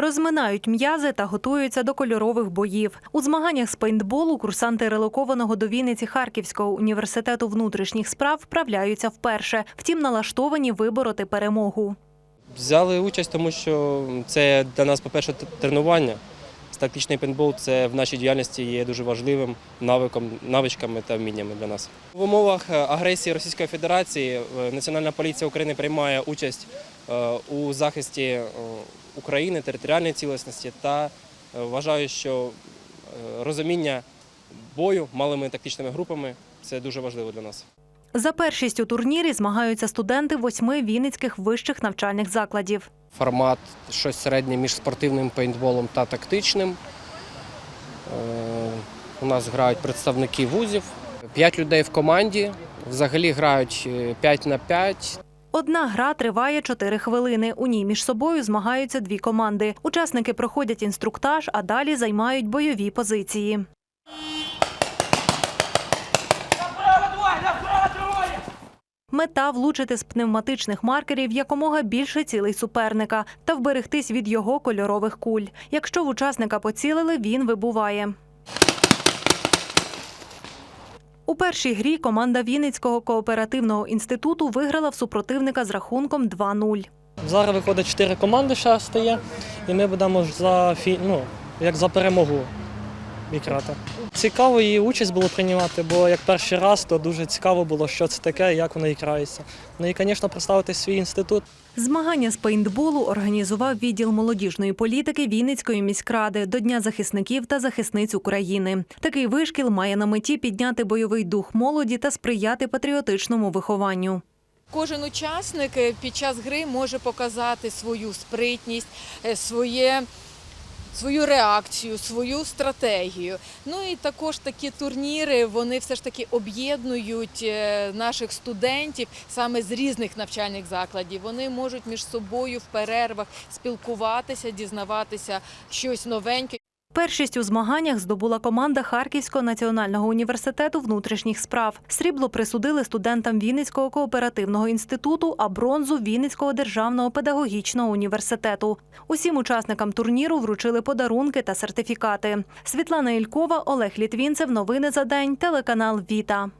Розминають м'язи та готуються до кольорових боїв. У змаганнях з пейнтболу курсанти релокованого до Вінниці Харківського університету внутрішніх справ вправляються вперше. Втім, налаштовані вибороти перемогу. Взяли участь, тому що це для нас, по-перше, тренування. Тактичний пейнтбол це в нашій діяльності є дуже важливим навиком, навичками та вміннями для нас. В умовах е, агресії Російської Федерації е, Національна поліція України приймає участь е, у захисті України, територіальної цілісності та вважаю, що розуміння бою малими тактичними групами це дуже важливо для нас. За першість у турнірі змагаються студенти восьми вінницьких вищих навчальних закладів. формат щось середнє між спортивним пейнтболом та тактичним. Е, У нас грають представники вузів. П'ять людей в команді. Взагалі грають 5 на 5. Одна гра триває 4 хвилини. У ній між собою змагаються дві команди. Учасники проходять інструктаж, а далі займають бойові позиції. Мета влучити з пневматичних маркерів якомога більше цілей суперника та вберегтись від його кольорових куль. Якщо в учасника поцілили, він вибуває. У першій грі команда Вінницького кооперативного інституту виграла в супротивника з рахунком 2-0. Зараз виходить чотири команди, ще стає, і ми будемо за ну, як за перемогу грати. Цікаво її участь було приймати, бо як перший раз, то дуже цікаво було, що це таке, як воно грається. Ну і, звісно, представити свій інститут. Змагання з пейнтболу організував відділ молодіжної політики Вінницької міськради до Дня захисників та захисниць України. Такий вишкіл має на меті підняти бойовий дух молоді та сприяти патріотичному вихованню. Кожен учасник е, під час гри може показати свою спритність, е, своє, свою реакцію, свою стратегію. Ну і також такі турніри вони все ж таки об'єднують е, наших студентів саме з різних навчальних закладів. Вони можуть між собою в перервах спілкуватися, дізнаватися щось новеньке. Першість у змаганнях здобула команда Харківського національного університету внутрішніх справ. Срібло присудили студентам Вінницького кооперативного інституту, а бронзу Вінницького державного педагогічного університету. Усім учасникам турніру вручили подарунки та сертифікати. Світлана Ількова, Олег Літвінцев. Новини за день. Телеканал Віта.